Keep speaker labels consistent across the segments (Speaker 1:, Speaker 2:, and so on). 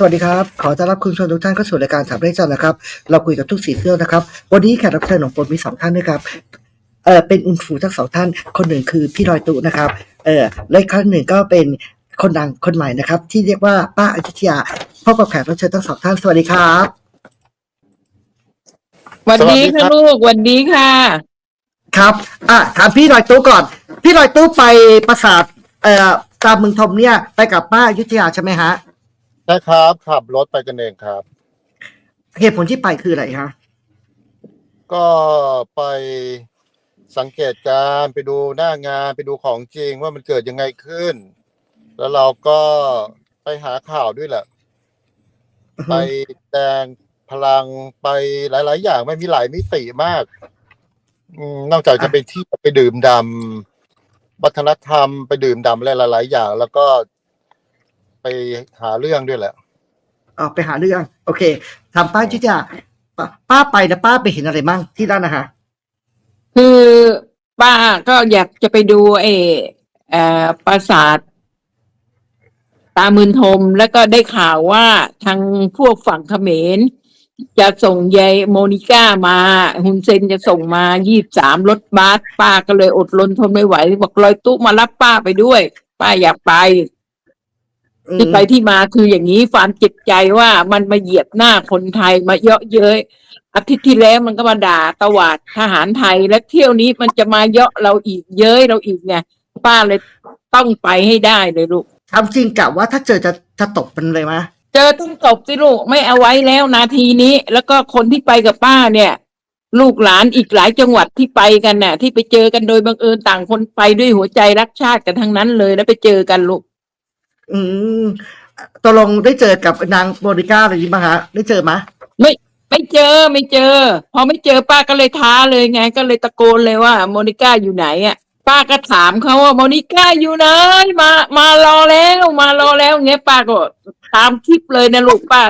Speaker 1: สวัสดีครับ ขอต้อนรับคุณผู้ชมทุกท่านเข้าสู่รายการถามเรื่องจันทร์นะครับ เราคุยกับทุกสีเสื้อนะครับ วันนี้แขกรับเชิญของผมมีสองท่านด้วยครับ เออเป็นอุนฟูทั้งสองท่าน คนหนึ่งคือพี่ลอยตุนะครับ เออและอีกท่านหนึ่งก็เป็นคนดังคนใหม่นะครับ ที่เรียกว่าป้าอยุธยาพบกับแขกรับเชิญทั้งสองท่าน สวัสดีครับ
Speaker 2: วัน
Speaker 3: สวัสดี
Speaker 2: นี้
Speaker 3: ครั
Speaker 2: ค่ะ
Speaker 3: บ
Speaker 2: ลูกวันนี้ค่ะ
Speaker 1: ครับ อะถามพี่ลอยตู้ก่อน พี่ลอยตู้ไปปราสาท เอ่อตามเมืองทมเนี่ย ไปกับป้าอยุธยาใช่ไหมฮะ
Speaker 3: ใช่ครับ ขับรถไปกันเองครับ
Speaker 1: เหตุผลที่ไปคืออะไรฮะ
Speaker 3: ก็ไปสังเกตการณ์ไปดูหน้างานไปดูของจริงว่ามันเกิดยังไงขึ้น แล้วเราก็ไปหาข่าวด้วยแหละ
Speaker 1: อือฮึ
Speaker 3: ไปแสดงพลังไปหลาย ๆ อย่างไม่มีหลายมิติมากอืมนอกจากจะไปเที่ยวไปดื่มดำวัฒนธรรมไปดื่มดำอะไรหลาย ๆ อย่าง แล้วก็ ไปหาเรื่องด้วยแหละ
Speaker 1: ออกไปหาเรื่อง โอเคถามป้าอยุธยาป้าป้าไปนะป้าไปเห็นอะไรมั่งที่นั่นนะฮะ
Speaker 2: คือป้าก็อยากจะไปดูเออเอ่อปราสาทตามืนทมแล้วก็ได้ข่าวว่าทางพวกฝั่งเขมร จะส่งยายโมนิก้ามาฮุนเซนจะส่งมายี่สามรถบัสป้าก็เลยอดรนทนไม่ไหวบอกลอยตุ๊มารับป้าไปด้วย ป้าอยากไป
Speaker 1: อืม
Speaker 2: ที่ไปที่มาคืออย่างนี้ความเจ็บใจว่ามันมาเหยียบหน้าคนไทยมาเยาะเย้ยอาทิตย์ที่แล้วมันก็มาด่าตวาดทหารไทยและเที่ยวนี้มันจะมาเยาะเราอีกเย้ยเราอีกไงป้าเลยต้องไปให้ได้เลยลูก
Speaker 1: ทำจริงกะว่าถ้าเจอจะจะตบมันเลยมะ
Speaker 2: เจอต้องตบสิลูกไม่เอาไว้แล้วนาทีนี้ แล้วก็คนที่ไปกับป้าเนี่ย ลูกหลานอีกหลายจังหวัดที่ไปกันน่ะ ที่ไปเจอกันโดยบังเอิญต่างคนไปด้วยหัวใจรักชาติกันทั้งนั้นเลยแล้วไปเจอกันลูก
Speaker 1: อืมตกลงได้เจอกับนางโมนิก้าอะไรนี้มั้งฮะได้เจอมะ
Speaker 2: ไม่เจอไม่เจอ พอไม่เจอป้าก็เลยท้าเลยไง ก็เลยตะโกนเลยว่า โมนิก้าอยู่ไหนอะ ป้าก็ถามเขาว่าโมนิก้าอยู่ไหนมามารอแล้วมารอแล้วเงี้ยป้าก็ตามคลิปเลยนะลูกป้า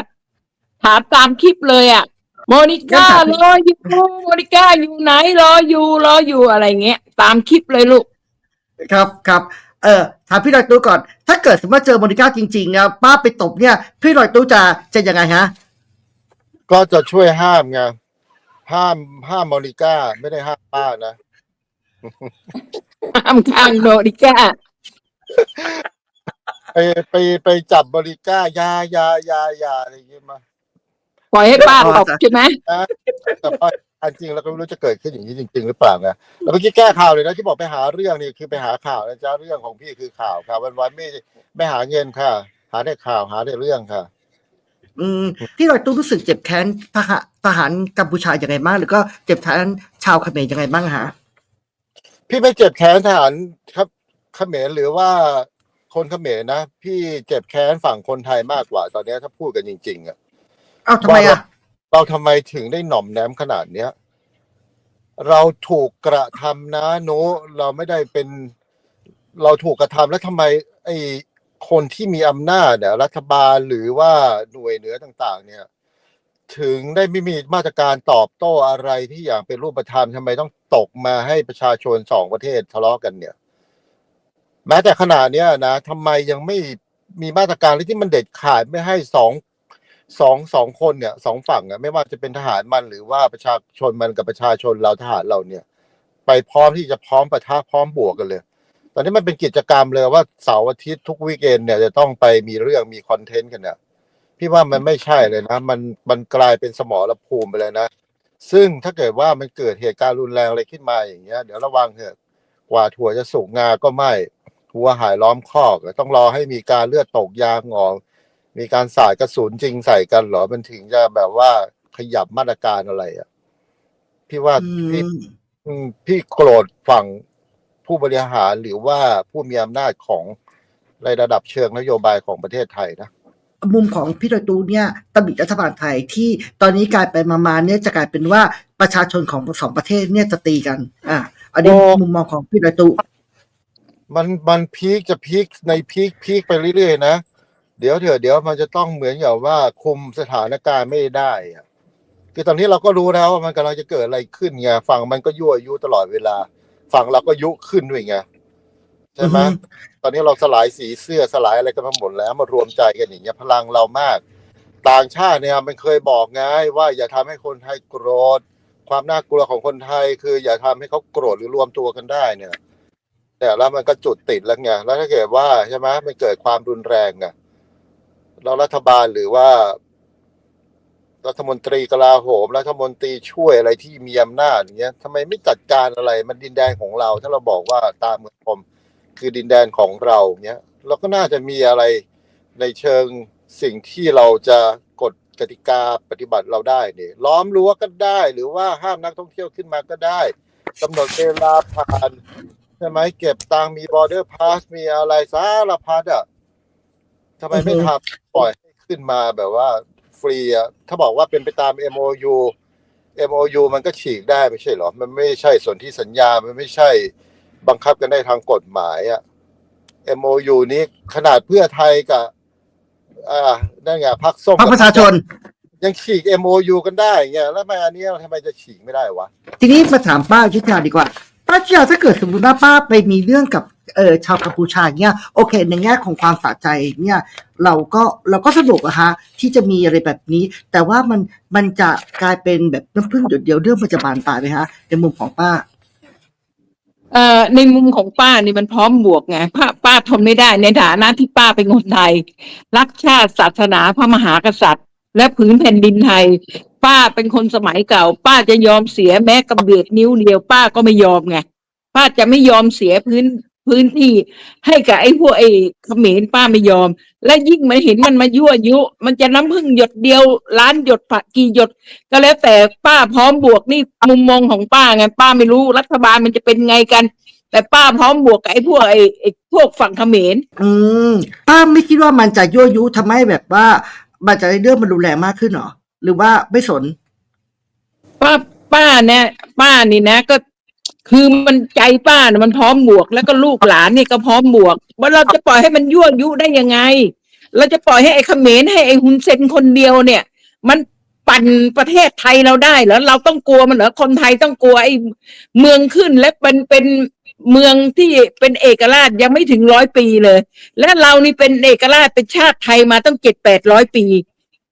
Speaker 2: ถามตามคลิปเลยอะ โมนิก้ารออยู่โมนิก้าอยู่ไหนรออยู่รออยู่อะไรเงี้ย ตามคลิปเลยลูก
Speaker 1: ครับครับ เออถามพี่ลอยตู้ก่อน ถ้าเกิดสมมติว่าเจอโมนิก้าจริงๆเนี่ยป้าไปตบเนี่ย พี่ลอยตู้จะจะยังไงฮะ
Speaker 3: ก็จะช่วยห้ามไงห้ามห้ามมอนิก้าไม่ได้ห้ามป้านะ
Speaker 2: ห้ามข้างโมนิก้า
Speaker 3: ไปไปไปจับบริก้ายายายายาอะไรอย่างเงี้ยมา
Speaker 2: ปล่อยให้ป้าตบใช่ไหม
Speaker 3: แต่ว่าอันจริงเราก็ไม่รู้จะเกิดขึ้นอย่างนี้จริง ๆ หรือเปล่าไงแล้วเมื่อกี้แก้ข่าวเลยนะที่บอกไปหาเรื่องนี่คือไปหาข่าวนะจ๊ะเรื่องของพี่คือข่าวค่ะวันวันๆไม่ไม่หาเงินค่ะ หาได้ข่าวหาได้เรื่องค่ะ
Speaker 1: อืมพี่ลอยตู้รู้สึกเจ็บแค้นทหารทหารกัมพูชาอย่างไรบ้างหรือก็เจ็บแค้นชาวเขมรยังไงบ้างฮะ
Speaker 3: พี่ไม่เจ็บแค้นทหารครับเขมรหรือว่าคนเขมรนะ พี่เจ็บแค้นฝั่งคนไทยมากกว่า ตอนเนี้ยถ้าพูดกันจริงๆอะ
Speaker 1: อ้าวทำไมอะ
Speaker 3: เราทำไมถึงได้หน่อมแนมขนาดเนี้ย เราถูกกระทำนะโนเราไม่ได้เป็น เราถูกกระทำแล้วทำไม ไอ้คนที่มีอำนาจเนี่ยรัฐบาลหรือว่าหน่วยเหนือต่าง ๆ เนี่ย ถึงได้ไม่มีมาตรการตอบโต้อะไรที่อย่างเป็นรูปธรรมทำไมต้องตกมาให้ประชาชนสองประเทศทะเลาะกันเนี่ย แม้แต่ขนาดเนี้ยนะทำไมยังไม่มีมาตรการที่มันเด็ดขาดไม่ให้สอง สองสองคนเนี่ยสองฝั่งอะไม่ว่าจะเป็นทหารมันหรือว่าประชาชนมันกับประชาชนเราทหารเราเนี่ย ไปพร้อมที่จะพร้อมประทะพร้อมบวกกันเลย ตอนนี้มันเป็นกิจกรรมเลยว่าเสาร์อาทิตย์ทุกวีคเอนเนี่ยจะต้องไปมีเรื่องมีคอนเทนต์กันเนี่ยพี่ว่ามันไม่ใช่เลยนะ มันมันกลายเป็นสมรภูมิไปเลยนะ ซึ่งถ้าเกิดว่ามันเกิดเหตุการณ์รุนแรงอะไรขึ้นมาอย่างเงี้ยเดี๋ยวระวังเถอะกว่าถั่วจะสุกงาก็ไม่หัวหายล้อมคอกต้องรอให้มีการเลือดตกยางออก มีการสาดกระสุนจริงใส่กันเหรอมันถึงจะแบบว่าขยับมาตรการอะไรอะ พี่ว่า
Speaker 1: อื
Speaker 3: พี่
Speaker 1: ม
Speaker 3: อืมพี่โกรธฝั่งผู้บริหารหรือว่าผู้มีอำนาจของในระดับเชิงนโยบายของประเทศไทยนะ
Speaker 1: มุมของพี่ลอยตู้เนี่ยตำหนิรัฐบาลไทยที่ตอนนี้กลายไปมาๆเนี่ยจะกลายเป็นว่าประชาชนของสองประเทศเนี่ยจะตีกัน อะอันนี้
Speaker 3: โอ้
Speaker 1: มุมมองของพี่ลอยตู้
Speaker 3: มันมันพีคจะพีคในพีคพีคไปเรื่อยๆนะ เดี๋ยวเถอะเดี๋ยวมันจะต้องเหมือนอย่างว่าคุมสถานการณ์ไม่ได้อะคือตอนนี้เราก็รู้แล้วว่ามันกำลังจะเกิดอะไรขึ้นไงฝั่งมันก็ยั่วยุตลอดเวลา ฝั่งเราก็ยุขึ้นด้วยไงใช่ไหม
Speaker 1: อือฮึ
Speaker 3: ตอนนี้เราสลายสีเสื้อสลายอะไรกันมาหมดแล้วมารวมใจกันอย่างเงี้ยพลังเรามาก ต่างชาติเนี่ยมันเคยบอกไงว่าอย่าทำให้คนไทยโกรธ ความน่ากลัวของคนไทยคือ อย่าทำให้เขาโกรธหรือรวมตัวกันได้เนี่ยแต่แล้วมันก็จุดติดแล้วไงแล้วถ้าเกิดว่าใช่ไหมมันเกิดความรุนแรงอะ แล้วรัฐบาลหรือว่า รัฐมนตรีกลาโหมรัฐมนตรีช่วยอะไรที่มีอำนาจอย่างเงี้ยทำไมไม่จัดการอะไร มันดินแดนของเรา ถ้าเราบอกว่าตามเมืองคมคือดินแดนของเราเนี้ยเราก็น่าจะมีอะไรในเชิงสิ่งที่เราจะกฎกติกาปฏิบัติเราได้เนี่ยล้อมรั้วก็ได้ หรือว่าห้ามนักท่องเที่ยวขึ้นมาก็ได้กำหนดเวลาผ่านใช่ไหมเก็บตังค์มี border pass มีอะไรสารพัดอะ ทำไมไม่
Speaker 1: อือฮึ
Speaker 3: ทำปล่อยให้ขึ้นมาแบบว่าฟรีอะถ้าบอกว่าเป็นไปตาม MOU MOU มันก็ฉีกได้ไม่ใช่เหรอ มันไม่ใช่ส่วนที่สัญญา มันไม่ใช่บังคับกันได้ทางกฎหมายอะ MOU นี้ขนาดเพื่อไทยกับอ่านั่นไงพักส้ม
Speaker 1: พรรคประชาชน
Speaker 3: ยังฉีก MOU กันได้เงี้ยแล้วทำไมอันนี้ทำไมจะฉีกไม่ได้วะ
Speaker 1: ทีนี้มาถามป้ายุทธยาดีกว่า ป้ายุทธยาถ้าเกิดสมมติว่าป้าไปมีเรื่องกับ เออชาวกัมพูชาเนี่ยโอเค ในแง่ของความสะใจเนี่ยเราก็เราก็สนุกอะฮะที่จะมีอะไรแบบนี้ แต่ว่ามันมันจะกลายเป็นแบบน้ำพึ่งหยดเดียวเรื่องมันจะบานปลายไหมฮะในมุมของป้า
Speaker 2: เอ่อในมุมของป้านี่มันพร้อมบวกไงป้าป้าทนไม่ได้ในฐานะที่ป้าเป็นคนไทย รักชาติศาสนาพระมหากษัตริย์ และผืนแผ่นดินไทย ป้าเป็นคนสมัยเก่า ป้าจะยอมเสียแม้กระเบียดนิ้วเดียว ป้าก็ไม่ยอมไงป้าจะไม่ยอมเสียพื้น พื้นที่ให้กับไอ้พวกไอ้เขมรป้าไม่ยอม และยิ่งมันเห็นมันมายั่วยุ มันจะน้ำพึ่งหยดเดียวล้านหยดฝะกี่หยด ก็แล้วแต่ป้าพร้อมบวกนี่มุมมองของป้าไงป้าไม่รู้รัฐบาลมันจะเป็นไงกัน แต่ป้าพร้อมบวกกับไอ้พวกไอ้ไอ้พวกฝั่งเขมร
Speaker 1: อืมป้าไม่คิดว่ามันจะยั่วยุทำให้แบบว่ามันจะได้เรื่องมันรุนแรงมากขึ้นเหรอหรือว่าไม่สน
Speaker 2: ป้าป้าเนี่ยป้านี่นะ ก็ คือมันใจป้านี่ยมันพร้อมบวก แล้วก็ลูกหลานนี่ก็พร้อมบวกว่าเราจะปล่อยให้มันยั่วยุได้ยังไง เราจะปล่อยให้ไอ้เขมรให้ไอ้ฮุนเซนคนเดียวเนี่ย มันปั่นประเทศไทยเราได้เหรอเราต้องกลัวมันเหรอคนไทยต้องกลัวไอ้เมืองขึ้นและเป็นเป็นเมืองที่เป็นเอกราชยังไม่ถึงร้อยปีเลย และเรานี่เป็นเอกราชเป็นชาติไทยมาตั้งเจ็ดแปดร้อยปี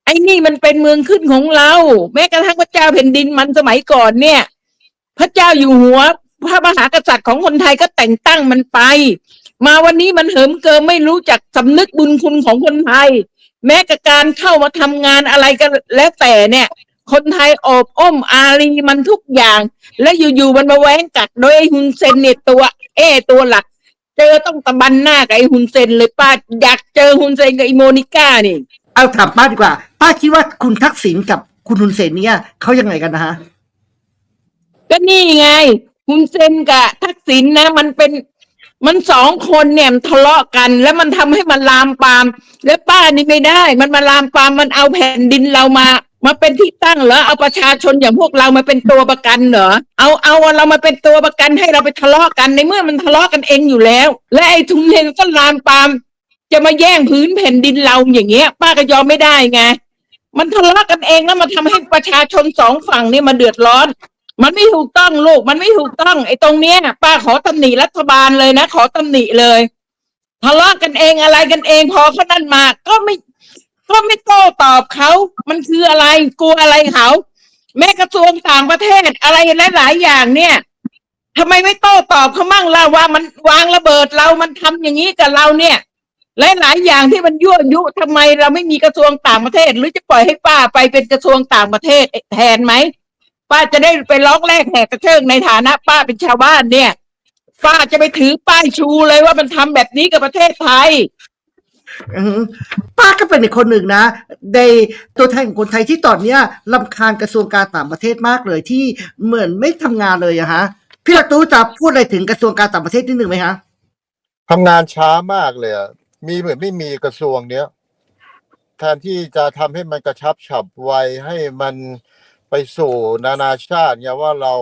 Speaker 2: ไอ้นี่มันเป็นเมืองขึ้นของเรา แม้กระทั่งพระเจ้าแผ่นดินมันสมัยก่อนเนี่ย พระเจ้าอยู่หัว พระมหากษัตริย์ของคนไทยก็แต่งตั้งมันไป มาวันนี้มันเหิมเกิมไม่รู้จักสำนึกบุญคุณของคนไทย แม้กับการเข้ามาทำงานอะไรก็แล้วแต่เนี่ย คนไทยโอบอ้อมอารีมันทุกอย่าง และอยู่ๆมันมาแว้งกัดโดยไอ้ฮุนเซนเนี่ยตัว เอตัวหลัก เจอต้องตะบันหน้ากับไอ้ฮุนเซนเลยป้าอยากเจอฮุนเซนกับไอ้โมนิก้านี่
Speaker 1: เอาถามป้าดีกว่า ป้าคิดว่าคุณทักษิณกับคุณฮุนเซนเนี่ยเขายังไงกันนะฮะ
Speaker 2: ก็นี่ไง ฮุนเซนกับทักษิณนะ มันเป็นมันสองคนเนี่ยมันทะเลาะกัน แล้วมันทำให้มันลามปาม แล้วป้านี่ไม่ได้ มันมาลามปามมันเอาแผ่นดินเรามา มาเป็นที่ตั้งเหรอเอาประชาชนอย่างพวกเรามาเป็นตัวประกันเหรอเอาเอาเรามาเป็นตัวประกันให้เราไปทะเลาะกันในเมื่อมันทะเลาะกันเองอยู่แล้ว และไอ้ทุนเทนก็ลามปาม จะมาแย่งพื้นแผ่นดินเราอย่างเงี้ย ป้าก็ยอมไม่ได้ไงมันทะเลาะกันเองแล้วมาทำให้ประชาชนสองฝั่งนี่มาเดือดร้อน มันไม่ถูกต้องลูก มันไม่ถูกต้องไอ้ตรงเนี้ยป้าขอตำหนิรัฐบาลเลยนะ ขอตำหนิเลยทะเลาะกันเองอะไรกันเองพอเขานั่นมา ก็ไม่ ก็ไม่โต้ตอบเขา มันคืออะไรกลัวอะไรเขาแม้กระทรวงต่างประเทศอะไรหลายๆอย่างเนี่ยทำไมไม่โต้ตอบเขามั่งล่ะว่ามันวางระเบิดเรา มันทำอย่างนี้กับเราเนี่ยหลายๆอย่างที่มันยั่วยุทำไมเราไม่มีกระทรวงต่างประเทศ หรือจะปล่อยให้ป้าไปเป็นกระทรวงต่างประเทศแทนไหม ป้าจะได้ไปร้องแรกแหกกระเชิงในฐานะ ป้าเป็นชาวบ้านเนี่ย ป้าจะไปถือป้ายชูเลยว่ามันทำแบบนี้กับประเทศไทย
Speaker 1: อืมป้าก็เป็นอีกคนหนึ่งนะในตัวแทนของคนไทยที่ตอนเนี้ยลำคาญกระทรวงการต่างประเทศมากเลยที่เหมือนไม่ทำงานเลยอะฮะพี่ลักตู้จะพูดอะไรถึงกระทรวงการต่างประเทศนิดหนึ่งไหมฮะ
Speaker 3: ทำงานช้ามากเลยอะมีเหมือนไม่มีกระทรวงเนี้ยแทนที่จะทำให้มันกระชับฉับไวให้มัน ไปสู่นานาชาติเนี่ยว่าเรา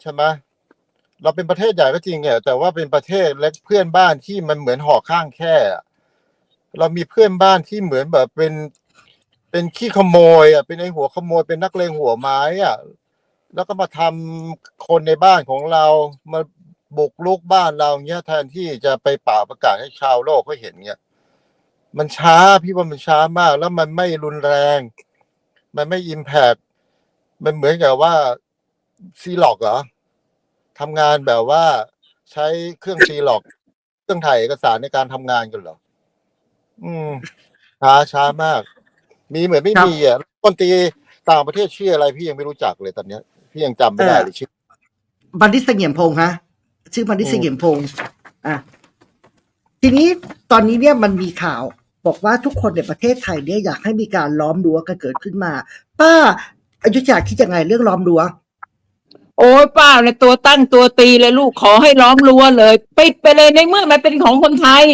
Speaker 3: ใช่ไหมเราเป็นประเทศใหญ่ก็จริงเนี่ยแต่ว่าเป็นประเทศเล็กเพื่อนบ้านที่มันเหมือนหอข้างแค่อะเรามีเพื่อนบ้านที่เหมือนแบบเป็น เป็นขี้ขโมยอะเป็นไอหัวขโมยเป็นนักเลงหัวไม้อะแล้วก็มาทำคนในบ้านของเรามาบุกลุกบ้านเราเงี้ยแทนที่จะไปเป่าประกาศให้ชาวโลกเขาเห็นเงี้ยมันช้าพี่ว่ามันช้ามาก แล้วมันไม่รุนแรง มันไม่อิมแพก มันเหมือนกับว่าซีล็อกเหรอทำงานแบบว่าใช้เครื่องซีล็อก เครื่องถ่ายเอกสารในการทำงานกันเหรอ อืม ช้าช้ามาก มีเหมือนไม่
Speaker 1: ครับ
Speaker 3: มีอะคนตรีต่างประเทศชื่ออะไรพี่ยังไม่รู้จักเลยตอนเนี้ย พี่ยังจำไม่ได้เลยชื่อ
Speaker 1: บันดิตเสงี่ยมพงษ์ฮะ ชื่อบันดิตเสงี่ยมพงษ์อะทีนี้ตอนนี้เนี่ยมันมีข่าว บอกว่าทุกคนในประเทศไทยเนี่ยอยากให้มีการล้อมรั้วกันเกิดขึ้นมา ป้า อายุทยาคิดยังไงเรื่องล้อมรั้ว
Speaker 2: โอ้ยป้าเนี่ยตัวตั้งตัวตีเลยลูกขอให้ล้อมรั้วเลยปิดไปเลยในเมื่อมันเป็นของคนไทย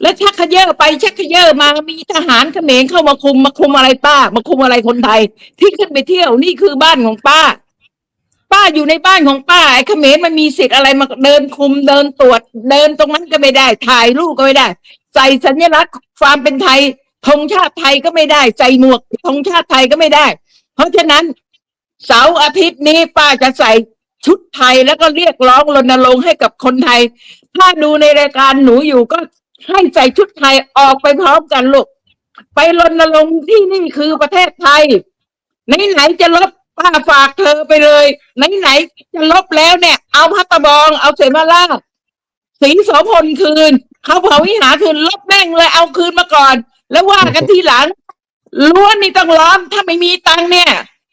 Speaker 2: แล้วชักขยเยอะไปชักขยเยอะมามีทหารเขมรเข้ามาคุมมาคุมอะไรป้า มาคุมอะไรคนไทย ที่ขึ้นไปเที่ยวนี่คือบ้านของป้า ป้าอยู่ในบ้านของป้าไอ้เขมรมันมีสิทธิ์อะไรมาเดินคุมเดินตรวจ เดินตรงนั้นก็ไม่ได้ ถ่ายรูปก็ไม่ได้ ใส่สัญลักษณ์ความเป็นไทยธงชาติไทยก็ไม่ได้ ใส่หมวกธงชาติไทยก็ไม่ได้ เพราะฉะนั้น เสาร์อาทิตย์นี้ป้าจะใส่ชุดไทยแล้วก็เรียกร้องรณรงค์ให้กับคนไทย ถ้าดูในรายการหนูอยู่ก็ให้ใส่ชุดไทยออกไปพร้อมกันลูกไปรณรงค์ที่นี่คือประเทศไทย ไหนๆจะลบป้าฝากเธอไปเลย ไหนๆจะลบแล้วเนี่ย เอาพัตตบอง เอาเสมาล่าสีโสพลคืน เขาเผาวิหารคืนลบแม่งเลยเอาคืนมาก่อน แล้วว่ากันทีหลัง ล้วนนี่ต้องล้อมถ้าไม่มีตังค์เนี่ย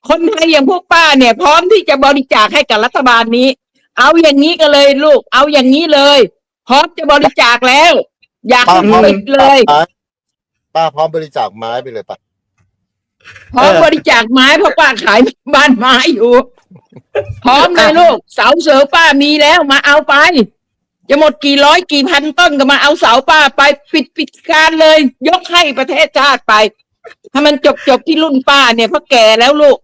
Speaker 2: คนไทยอย่างพวกป้าเนี่ย พร้อมที่จะบริจาคให้กับรัฐบาลนี้ เอาอย่างนี้ก็เลยลูก เอาอย่างนี้เลย พร้อมจะบริจาคแล้ว อยาก
Speaker 3: ป้า
Speaker 2: ให้
Speaker 3: พร้อม
Speaker 2: ปิดเลย
Speaker 3: ป้าพร้อมบริจาคไม้ไปเลยปะ
Speaker 2: พร้อมบริจาคไม้เพราะป้าขายบ้านไม้อยู่ พร้อมเลยลูก เสาเสือป้ามีแล้วมาเอาไป จะหมดกี่ร้อยกี่พันต้นก็มาเอาเสาป้าไปปิดปิดการเลย ยกให้ประเทศชาติไป ถ้ามันจบจบที่รุ่นป้าเนี่ยเพราะแก่แล้วลูก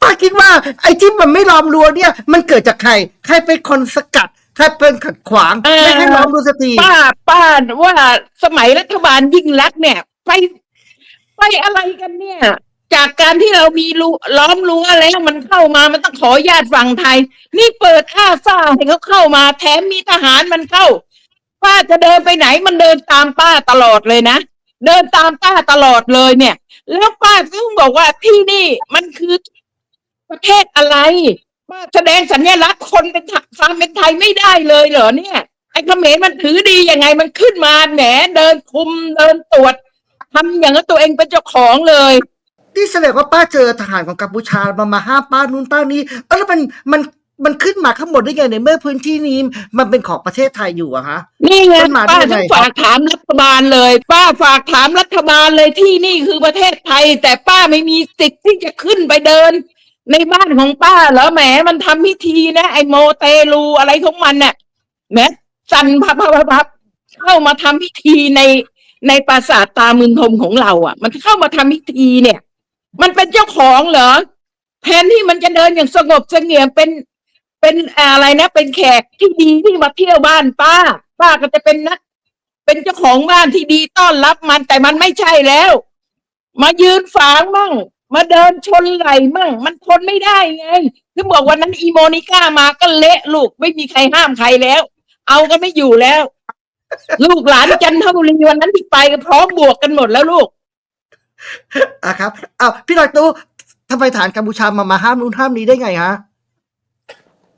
Speaker 1: ป้าคิดว่าไอ้ที่มันไม่ล้อมรั้วเนี่ย มันเกิดจากใคร ใครเป็นคนสกัด ใครเป็นขัดขวาง
Speaker 2: เออ
Speaker 1: ไม่ให้ล้อมรั้วสักที
Speaker 2: ป้าป้าว่าสมัยรัฐบาลยิ่งรักษณ์เนี่ย ไปไปอะไรกันเนี่ย จากการที่เรามีรูล้อมรั้วแล้วมันเข้ามามันต้องขออนุญาตฝั่งไทย นี่เปิดอ้าซ่าให้เขาเข้ามา แถมมีทหารมันเข้า ป้าจะเดินไปไหนมันเดินตามป้าตลอดเลยนะ เดินตามป้าตลอดเลยเนี่ย แล้วป้าก็บอกว่าที่นี่มันคือประเทศอะไรป้าแสดงสัญลักษณ์คนเป็นความเป็นไทยไม่ได้เลยเหรอเนี่ยไอ้เขมรมันถือดียังไงมันขึ้นมาแหมเดินคุมเดินตรวจทำอย่างนั้นตัวเองเป็นเจ้าของเลย
Speaker 1: นี่แสดงว่าป้าเจอทหารของกัมพูชามามาห้ามป้านู่นป้านี้เออแล้วมันมัน มันขึ้นมาข้างบนได้ไงในเมื่อพื้นที่นี้ มันเป็นของประเทศไทยอยู่อะฮะ
Speaker 2: นี่ไง
Speaker 1: ขึ้นมาได้
Speaker 2: ป้า
Speaker 1: ยังไง
Speaker 2: ต้องฝากถามรัฐบาลเลย ป้าฝากถามรัฐบาลเลยที่นี่คือประเทศไทย แต่ป้าไม่มีสิทธิ์ที่จะขึ้นไปเดิน ในบ้านของป้าเหรอแหมมันทำพิธีนะไอโมเตลูอะไรของมันเนี่ยแหมสันพับพับพับพับเข้ามาทำพิธีในในปราสาทตามืนทมของเรา อะ มันเข้ามาทำพิธีเนี่ย มันเป็นเจ้าของเหรอแทนที่มันจะเดินอย่างสงบเสงี่ยมเป็น เป็นอะไรนะ เป็นแขกที่ดีที่มาเที่ยวบ้านป้า ป้าก็จะเป็นนักเป็นเจ้าของบ้านที่ดีต้อนรับมันแต่มันไม่ใช่แล้ว มายืนฝางมั่ง มาเดินชนไหลมั่ง มันทนไม่ได้ไงคือบอกวันนั้นอีโมนิก้ามาก็เละลูกไม่มีใครห้ามใครแล้ว เอากันไม่อยู่แล้ว ลูกหลานจันทบุรีวันนั้นที่ไปก็พร้อมบวกกันหมดแล้วลูก
Speaker 1: อะครับอ้าวพี่ลอยตู้ทำไมฐานกัมพูชามามาห้ามนู่นห้ามนี้ได้ไงฮะ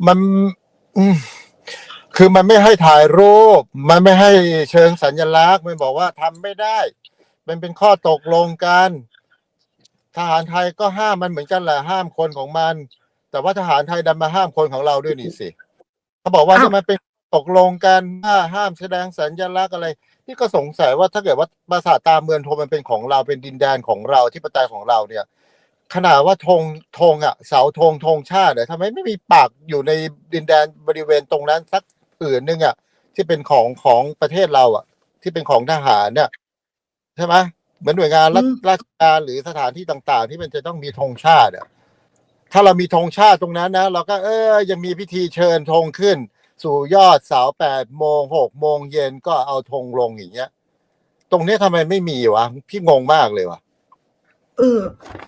Speaker 3: มันอืมคือมันไม่ให้ถ่ายรูป มันไม่ให้เชิงสัญลักษณ์ มันบอกว่าทำไม่ได้ มันเป็นข้อตกลงกัน ทหารไทยก็ห้ามมันเหมือนกันแหละห้ามคนของมัน แต่ว่าทหารไทยดันมาห้ามคนของเราด้วยนี่สิเขาบอกว่า
Speaker 1: อ้าว
Speaker 3: นี่มันเป็นตกลงกันว่าห้ามแสดงสัญลักษณ์อะไรนี่ก็สงสัยว่าถ้าเกิดว่าปราสาทตาเมืองโทมันเป็นของเราเป็นดินแดนของเราที่ปไตยของเราเนี่ย ขนาดว่าธงธงอะเสาธงธงชาติเนี่ยทำไมไม่มีปากอยู่ในดินแดนบริเวณตรงนั้นสักผืนหนึ่งอะที่เป็นของของประเทศเราอะ ที่เป็นของทหารเนี่ยใช่ไหมเหมือนหน่วยงานรัฐ
Speaker 1: อืม
Speaker 3: ราชการหรือสถานที่ต่าง ๆ ที่มันจะต้องมีธงชาติอะถ้าเรามีธงชาติตรงนั้นนะเราก็เออยังมีพิธีเชิญธงขึ้น สู่ยอดเสาแปดโมงหกโมงเย็นก็เอาธงลงอย่างเงี้ย ตรงเนี้ยทำไมไม่มีวะพี่งงมากเลยวะ
Speaker 1: เออ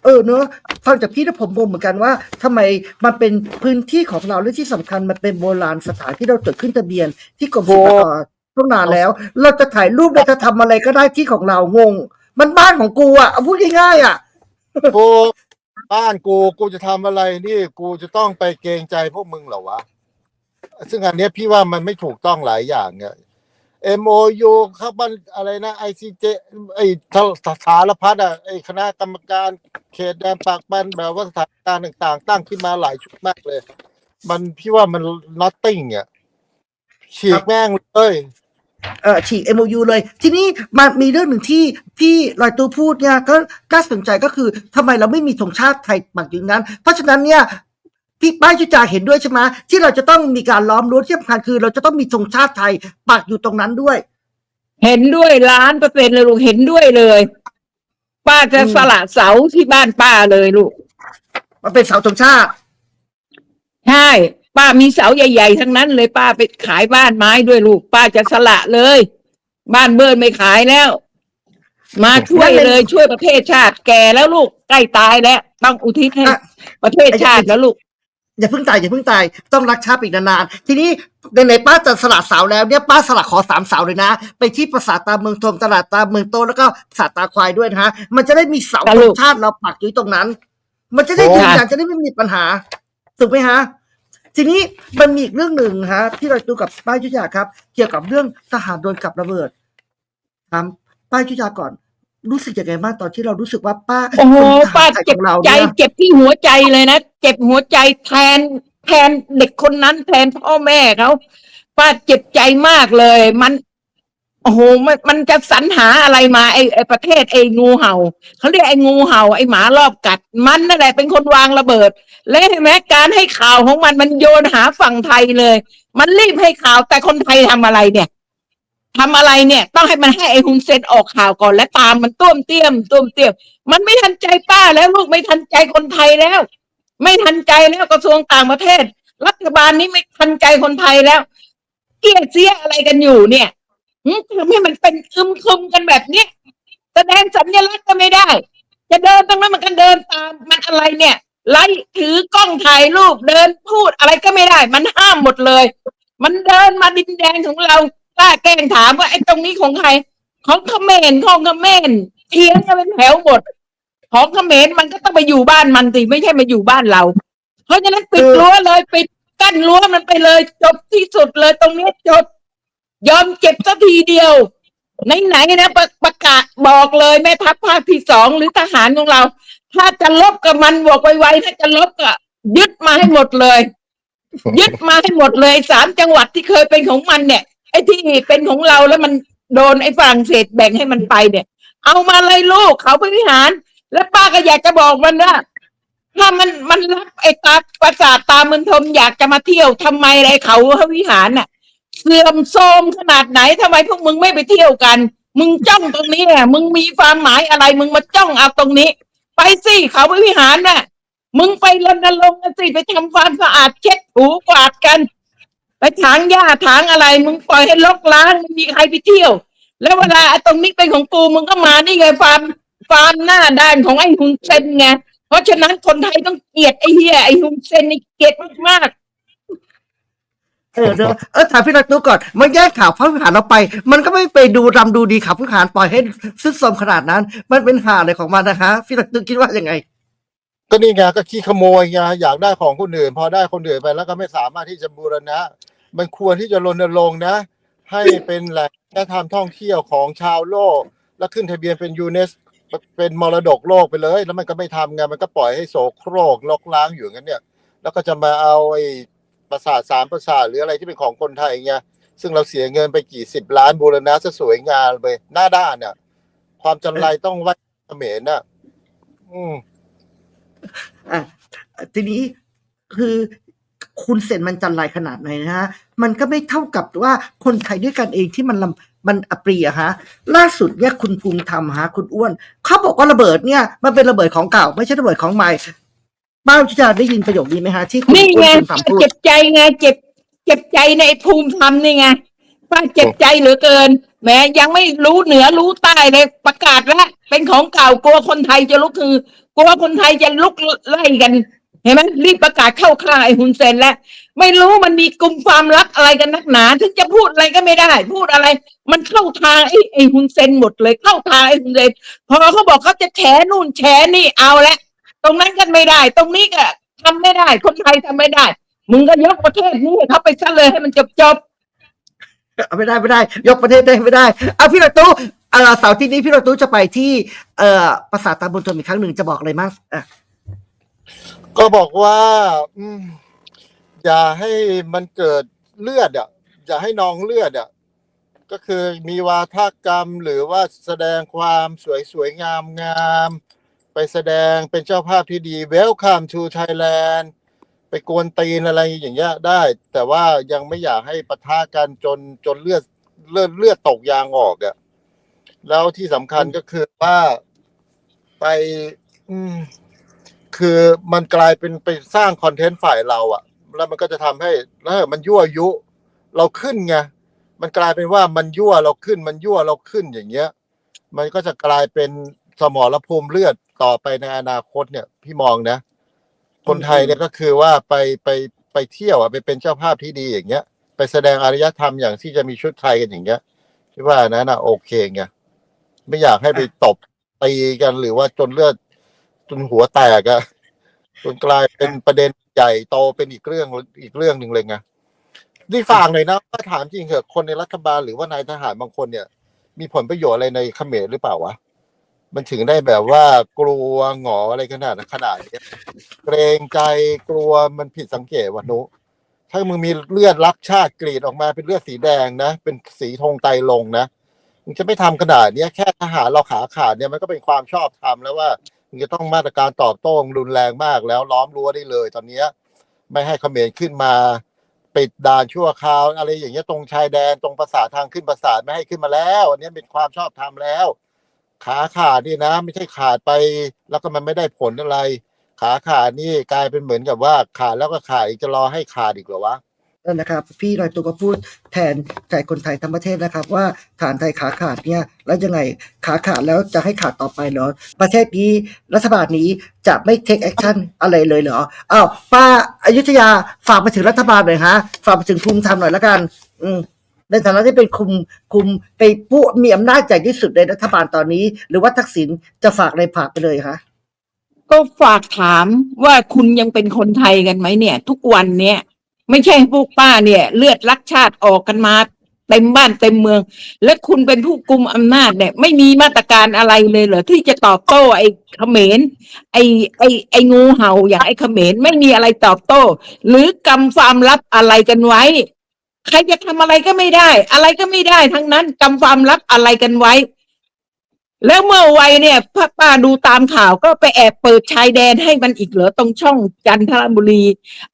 Speaker 1: เออเนอะฟังจากพี่แล้วผมงงเหมือนกันว่าทำไมมันเป็นพื้นที่ของเราและที่สำคัญมันเป็นโบราณสถานที่เราจดขึ้นทะเบียน ที่กรมศิลปากรต้องนานแล้ว เราจะถ่ายรูปเราจะทำอะไรก็ได้ที่ของเรางง มันบ้านของกูอะเอาพูดง่ายๆอะ
Speaker 3: กูบ้านกูกูจะทำอะไรนี่กูจะต้องไปเกรงใจพวกมึงเหรอวะซึ่งอันเนี้ยพี่ว่ามันไม่ถูกต้องหลายอย่างเนี่ย MOU ครับมันอะไรนะ ICJ ไอ้ทสารพัดอะไอ้คณะกรรมการเขตแดนปากบันแบบว่าสถานการณ์ต่าง ๆ ตั้งขึ้นมาหลายชุดมากเลย มันพี่ว่ามัน nothing อะฉีกแม่งเลย
Speaker 1: เออฉีก MOU เลย ทีนี้มันมีเรื่องหนึ่งที่ที่ลอยตูพูดเนี่ยก็น่าสนใจก็คือทำไมเราไม่มีธงชาติไทยปักอยู่นั้น เพราะฉะนั้นเนี่ย พี่ป้ายจุจาเห็นด้วยใช่ไหมที่เราจะต้องมีการล้อมรั้วที่สำคัญคือ เราจะต้องมีธงชาติไทยปักอยู่ตรงนั้นด้วย
Speaker 2: เห็นด้วยล้านเปอร์เซ็นต์เลยลูกเห็นด้วยเลย ป้าจะ
Speaker 1: อืม
Speaker 2: สละเสาที่บ้านป้าเลยลูก
Speaker 1: มันเป็นเสาธงชาติ
Speaker 2: ใช่ ป้ามีเสาใหญ่ๆทั้งนั้นเลยป้าไปขายบ้านไม้ด้วยลูก ป้าจะสละเลย บ้านเบิร์นไม่ขายแล้ว มาช่วยเลยช่วยประเทศชาติ แก่แล้วลูกใกล้ตายแล้ว ต้องอุทิศให้
Speaker 1: อะ
Speaker 2: ประเทศชาติแล้วลูก
Speaker 1: อย่าเพิ่งตายอย่าเพิ่งตายต้องรักชาติอีกนานๆทีนี้ในไหนๆป้าจะสละเสาแล้วเนี่ยป้าสละขอสามเสาเลยนะ ไปที่ปราสาทตาเมืองทมตลาดตาเมืองโตแล้วก็ปราสาทตาควายด้วยนะฮะมันจะได้มีเสา
Speaker 2: ครับ
Speaker 1: ธ
Speaker 2: ลู
Speaker 1: ง
Speaker 2: ก
Speaker 1: ชาติเราปักอยู่ตรงนั้น มันจะได้
Speaker 3: โอ้
Speaker 1: ยืนยันจะได้ไม่มีปัญหาถูกไหมฮะทีนี้มันมีอีกเรื่องหนึ่งฮะ ที่เราดูกับป้ายยุทธยาครับ เกี่ยวกับเรื่องทหารโดนกับระเบิดถามป้ายยุทธยาก่อน รู้สึกยังไงบ้างตอนที่เรารู้สึกว่าป้า
Speaker 2: โอ้โห
Speaker 1: เป็นทห
Speaker 2: ป้าร
Speaker 1: ไทย
Speaker 2: เจ็
Speaker 1: ข
Speaker 2: บ
Speaker 1: องเรา
Speaker 2: ใจ
Speaker 1: เนี่ย
Speaker 2: เจ็บที่หัวใจเลยนะเจ็บหัวใจแทนแทนเด็กคนนั้นแทนพ่อแม่เขาป้าเจ็บใจมากเลย มันโอ้โหมันมันจะสรรหาอะไรมาไอ้ไอ้ประเทศไอ้งูเห่าเขาเรียกไอ้งูเห่า ไอ้หมารอบกัด มันนั่นแหละเป็นคนวางระเบิด และเห็นไหมการให้ข่าวของมันมันโยนหาฝั่งไทยเลย มันรีบให้ข่าวแต่คนไทยทำอะไรเนี่ย ทำอะไรเนี่ย ต้องให้มันให้ไอ้ฮุนเซนออกข่าวก่อนและตามมันต้วมเตี้ยมต้วมเตี้ยม มันไม่ทันใจป้าแล้วลูกไม่ทันใจคนไทยแล้ว ไม่ทันใจแล้วกระทรวงต่างประเทศ รัฐบาลนี้ไม่ทันใจคนไทยแล้วเกลียดเสียอะไรกันอยู่เนี่ยทำให้มันเป็นอึมครึมกันแบบเนี้ยแสดงสัญลักษณ์ก็ไม่ได้ จะเดินตรงนั้นมันก็เดินตามมันอะไรเนี่ยไล่ถือกล้องถ่ายรูปเดินพูดอะไรก็ไม่ได้ มันห้ามหมดเลย มันเดินมาดินแดนของเรา กล้าแกล้งถามว่าไอ้ตรงนี้ของใคร ของเขมรของเขมรเทียงกันเป็นแถวหมด ของเขมรมันก็ต้องไปอยู่บ้านมันสิไม่ใช่มาอยู่บ้านเรา เพราะฉะนั้นปิดรั้วเลยปิดกั้นรั้วมันไปเลยจบที่สุดเลยตรงนี้จบยอมเจ็บสักทีเดียวไหนๆนะประประกาศบอกเลยแม่ทัพภาคที่สองหรือทหารของเรา ถ้าจะลบกับมันบอกไวๆถ้าจะลบก็ยึดมาให้หมดเลย ยึดมาให้หมดเลยสามจังหวัดที่เคยเป็นของมันเนี่ย ไอ้ที่เป็นของเราแล้วมันโดนไอ้ฝรั่งเศสแบ่งให้มันไปเนี่ย เอามาเลยลูกเขาบริหาร แล้วป้าก็อยากจะบอกมันว่าถ้ามันมันรับไอ้ตาประสาทตามันทมอยากจะมาเที่ยวทำไมไอ้เขาวิหารน่ะ เสื่อมโทรมขนาดไหนทำไมพวกมึงไม่ไปเที่ยวกัน มึงจ้องตรงนี้อะมึงมีความหมายอะไรมึงมาจ้องเอาตรงนี้ ไปสิเขาวิหารน่ะมึงไปรณรงค์กันสิไปทำความสะอาดเช็ดถูกวาดกัน ไปถางหญ้าถางอะไร มึงปล่อยให้ลกล้างไม่มีใครไปเที่ยว แล้วเวลาไอ้ตรงนี้เป็นของกูมึงก็มานี่ไงฟาร์มฟาร์มหน้าด้านของไอ้ฮุนเซนไงเพราะฉะนั้นคนไทยต้องเกลียดไอ้เหี้ยไอ้ฮุนเซนนี่เกลียดมากๆ
Speaker 1: เออเดี๋ยวเออถามพี่รักตู้ก่อน มันแยกข่าวพระวิหารเราไป มันก็ไม่ไปดูรำดูดีข่าวพระวิหารปล่อยให้ซึดโทรมขนาดนั้น มันเป็นหาอะไรของมันนะคะพี่รักตู้คิดว่ายังไง
Speaker 3: ก็นี่ไงก็ขี้ขโมยไงอยากได้ของคนอื่น พอได้คนอื่นไปแล้วก็ไม่สามารถที่จะบูรณะ มันควรที่จะรณรงค์นะ ให้เป็นแหล่งวัฒนธรรมท่องเที่ยวของชาวโลก แล้วขึ้นทะเบียนเป็นยูเนสเป็นมรดกโลกไปเลย แล้วมันก็ไม่ทำไงมันก็ปล่อยให้โสโครกลกล้างอยู่อย่างนั้นเนี่ย แล้วก็จะมาเอาไอ้ประสาทสามประสาทหรืออะไรที่เป็นของคนไทยไงซึ่งเราเสียเงินไปกี่สิบล้านบูรณะซะสวยงามไปหน้าด้านเนี่ยความจำไรต้องไว้เขมรน่ะ อืม
Speaker 1: อะทีนี้คือ คุณเซ็นมันจันไรขนาดไหนนะฮะ มันก็ไม่เท่ากับว่าคนไทยด้วยกันเองที่มันลำมันอปรีอะฮะ ล่าสุดเนี่ยคุณภูมิธรรมฮะคุณอ้วนเขาบอกว่าระเบิดเนี่ยมันเป็นระเบิดของเก่า ไม่ใช่ระเบิดของใหม่ป้าวิจารได้ยินประโยคนี้ไหมฮะที่คุณ
Speaker 2: นี่
Speaker 1: อ้ว
Speaker 2: ไง
Speaker 1: นภูมิธรรมพูด
Speaker 2: เจ็บใจไงเจ็บเจ็บใจในไอ้ภูมิธรรมนี่ไงป้าเจ็บใจเหลือเกินแหมยังไม่รู้เหนือรู้ใต้เลยประกาศแล้วเป็นของเก่ากลัวคนไทยจะลุกคือ กลัวคนไทยจะลุกไล่กัน เห็นไหมรีบประกาศเข้าข้างไอ้ฮุนเซนแล้วไม่รู้มันมีกลุ่มความลับอะไรกันนักหนา ถึงจะพูดอะไรก็ไม่ได้ พูดอะไร มันเข้าทางไอ้ไอ้ฮุนเซนหมดเลยเข้าทางไอ้ฮุนเซนพอเขาบอกเขาจะแฉนู่นแฉนี่เอาละตรงนั้นกันไม่ได้ ตรงนี้ก็ทำไม่ได้ คนไทยทำไม่ได้ มึงก็ยกประเทศนี้เขาไปซะเลยให้มันจบจบ
Speaker 1: เอาไม่ได้ไม่ได้ ยกประเทศได้ไม่ได้เอาพี่รอยตู้เอ่อเสาร์ที่นี้พี่รอยตู้จะไปที่เอ่อปราสาทตาบุญทนอีกครั้งหนึ่งจะบอกอะไรมั้งอะ
Speaker 3: ก็บอกว่า อืม อย่าให้มันเกิดเลือดอะ อย่าให้นองเลือดอะ ก็คือมีวาทกรรมหรือว่าแสดงความสวยสวยงามงามไปแสดงเป็นเจ้าภาพที่ดี Welcome to Thailand ไปกวนตีนอะไรอย่างเงี้ยได้ แต่ว่ายังไม่อยากให้ปะทะกันจนจนเลือดเลือดเลือดตกยางออกอะแล้วที่สำคัญก็คือว่าไป อืม คือมันกลายเป็นไปสร้างคอนเทนต์ฝ่ายเราอะแล้วมันก็จะทำให้แล้วมันยั่วยุ เราขึ้นไงมันกลายเป็นว่ามันยั่วเราขึ้นมันยั่วเราขึ้นอย่างเงี้ย มันก็จะกลายเป็นสมรภูมิเลือดต่อไปในอนาคตเนี่ย พี่มองนะ คนไทยเนี่ยก็คือว่าไปไปไปเที่ยวอะไปเป็นเจ้าภาพที่ดีอย่างเงี้ย ไปแสดงอารยธรรมอย่างที่จะมีชุดไทยกันอย่างเงี้ยที่ว่านั้นนะโอเคไงไม่อยากให้ไปตบตีกันหรือว่าจนเลือด จนหัวแตกอะจนกลายเป็นประเด็นใหญ่โตเป็นอีกเรื่องอีกเรื่องหนึ่งเลยไงนี่ฝากหน่อยนะถ้าถามจริงเถอะคนในรัฐบาลหรือว่านายทหารบางคนเนี่ย มีผลประโยชน์อะไรในเขมรหรือเปล่าวะมันถึงได้แบบว่ากลัวหงออะไรขนาดขนาดเนี้ยเกรงใจกลัวมันผิดสังเกตวะนุถ้ามึงมีเลือดรักชาติกรีดออกมาเป็นเลือดสีแดงนะ เป็นสีธงไตลงนะมึงจะไม่ทำขนาดเนี้ยแค่ทหารเราขาขาดเนี่ยมันก็เป็นความชอบธรรมแล้วว่า จะต้องมาตรการตอบโต้รุนแรงมากแล้วล้อมรั้วได้เลย ตอนนี้ไม่ให้เขมรขึ้นมา ปิดด่านชั่วคราว อะไรอย่างเงี้ยตรงชายแดนตรงประสาททางขึ้นประสาทไม่ให้ขึ้นมาแล้ว อันนี้เป็นความชอบธรรมแล้ว ขาขาดนี่นะ ไม่ใช่ขาดไป แล้วก็มันไม่ได้ผลอะไร ขาขาดนี่กลายเป็นเหมือนกับว่าขาดแล้วก็ขาดอีกจะรอให้ขาดอีกเหรอวะ
Speaker 1: นั่นนะครับ พี่ลอยตัวก็พูดแทนใจคนไทยทั้งประเทศนะครับ ว่าฐานไทยขาขาดเนี่ยแล้วยังไงขาขาดแล้วจะให้ขาดต่อไปเหรอ ประเทศนี้รัฐบาลนี้จะไม่เทคแอคชั่นอะไรเลยเหรออ้าวป้าอายุทยาฝากไปถึงรัฐบาลหน่อยฮะฝากไปถึงภูมิธรรมหน่อยละกัน อืมในฐานะที่เป็นคุมคุมไปผู้มีอำนาจใหญ่ที่สุดในรัฐบาลตอนนี้ หรือว่าทักษิณจะฝากอะไรฝากไปเลยคะ
Speaker 2: ก็ฝากถามว่าคุณยังเป็นคนไทยกันไหมเนี่ย ทุกวันเนี่ย ไม่ใช่พวกป้าเนี่ย เลือดรักชาติออกกันมาเต็มบ้านเต็มเมือง และคุณเป็นผู้กุมอำนาจเนี่ย ไม่มีมาตรการอะไรเลยเหรอที่จะตอบโต้ ไอ้เขมรไอ้ไอ้ไอ้งูเห่าอย่างไอ้เขมรไม่มีอะไรตอบโต้ หรือกำความลับอะไรกันไว้ ใครจะทำอะไรก็ไม่ได้ อะไรก็ไม่ได้ ทั้งนั้นกำความลับอะไรกันไว้ แล้วเมื่อวัยเนี่ยป้าป้าดูตามข่าวก็ไปแอบเปิดชายแดนให้มันอีกเหรอตรงช่องจันทบุรี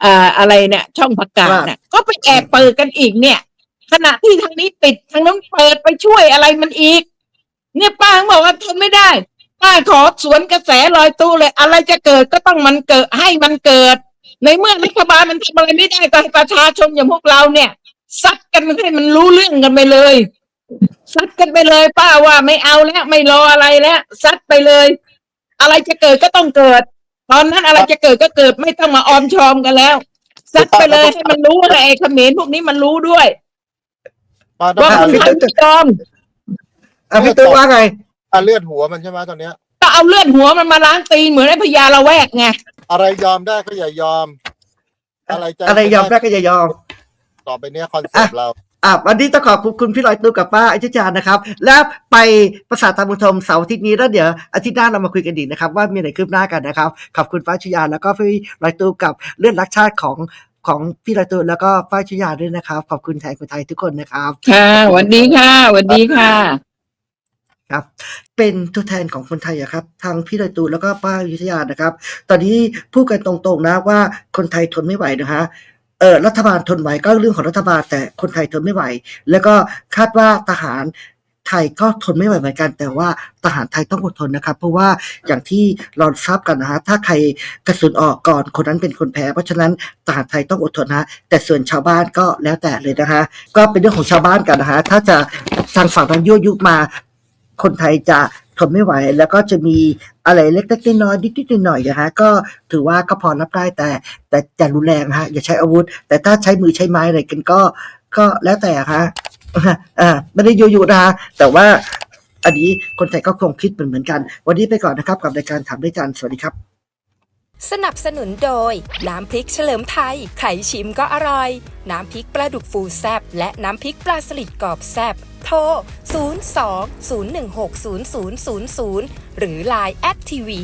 Speaker 2: อ่าอะไรเนี่ย ช่องผักกาดเนี่ยก็ไปแอบเปิดกันอีกเนี่ย ขณะที่ทางนี้ปิดทางนั้นเปิดไปช่วยอะไรมันอีก เนี่ยป้าบอกว่าทนไม่ได้ ป้าขอสวนกระแสลอยตู้เลย อะไรจะเกิดก็ต้องมันเกิดให้มันเกิด ในเมื่อรัฐบาลมันทำอะไรไม่ได้ก็ให้ประชาชนอย่างพวกเราเนี่ยซัดกันให้มันรู้เรื่องกันไปเลย ซัดกันไปเลย ป้าว่าไม่เอาแล้วไม่รออะไรแล้วซัดไปเลย อะไรจะเกิดก็ต้องเกิด ตอนนั้นอะไรจะเกิดก็เกิดไม่ต้องมาออมชอมกันแล้วซัดไปเลยให้มันรู้เลยไอ้เขมรพวกนี้มันรู้ด้วย
Speaker 3: ป้าต้อง
Speaker 2: ว่า
Speaker 3: การ
Speaker 2: คนไทยไม่ยอม
Speaker 1: อะพี่ตู้ว่าไง
Speaker 3: การเลือดหัวมันใช่ไหมตอนเนี้ย
Speaker 2: ก็เอาเลือดหัวมันมาล้างตีนเหมือนไอ้พญาละแวกไง
Speaker 3: อะไรยอมได้ก็อย่ายอม อะไรจะ
Speaker 1: อะไรยอมได้ก็อย่ายอม
Speaker 3: ต่อไปเนี้ยคอนเซ็ปต์เรา
Speaker 1: อะวันนี้ต้องขอบคุณพี่ลอยตู้กับป้าอยุธยานะครับ แล้วไปประสาทตาบุญทมเสาร์อาทิตย์นี้แล้วเดี๋ยวอาทิตย์หน้าเรามาคุยกันดีกนะครับ ว่ามีอะไรคืบหน้ากันนะครับ ขอบคุณป้าชุยาแล้วก็พี่ลอยตู้กับเรื่องรักชาติของของพี่ลอยตู้แล้วก็ป้าชุยาด้วยนะครับ ขอบคุณแทนคนไทยทุกคนนะครับ
Speaker 2: ค่ะสวัสดีค่ะสวัสดีค่ะ
Speaker 1: ครับเป็นตัวแทนของคนไทยอะครับทางพี่ลอยตูแล้วก็ป้าอยุธยานะครับ ตอนนี้พูดกันตรงๆนะว่าคนไทยทนไม่ไหวนะฮะ เออรัฐบาลทนไหวก็เรื่องของรัฐบาลแต่คนไทยทนไม่ไหว แล้วก็คาดว่าทหารไทยก็ทนไม่ไหวเหมือนกัน แต่ว่าทหารไทยต้องอดทนนะครับ เพราะว่าอย่างที่เราทราบกันนะฮะถ้าใครกระสุนออกก่อนคนนั้นเป็นคนแพ้ เพราะฉะนั้นทหารไทยต้องอดทนนะฮะแต่ส่วนชาวบ้านก็แล้วแต่เลยนะฮะก็เป็นเรื่องของชาวบ้านกันนะฮะถ้าจะทางฝั่งนั้นยั่วยุมาคนไทยจะ ทนไม่ไหว แล้วก็จะมีอะไรเล็กๆน้อยๆนิดๆหน่อยๆนะฮะก็ถือว่าก็พอรับได้แต่ แต่อย่ารุนแรงฮะอย่าใช้อาวุธ แต่ถ้าใช้มือใช้ไม้อะไรกันก็ก็แล้วแต่ฮะอ่าไม่ได้ยุๆนะฮะแต่ว่าอันนี้คนไทยก็คงคิดเหมือนเหมือนกัน วันนี้ไปก่อนนะครับกับรายการถามด้วยกันสวัสดีครับ
Speaker 4: สนับสนุนโดย น้ำพริกเฉลิมไทยใครชิมก็อร่อย น้ำพริกปลาดุกฟูแซบและน้ำพริกปลาสลิดกรอบแซบ โทร 02 016 0000 หรือ Line แอดทีวี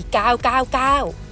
Speaker 4: 999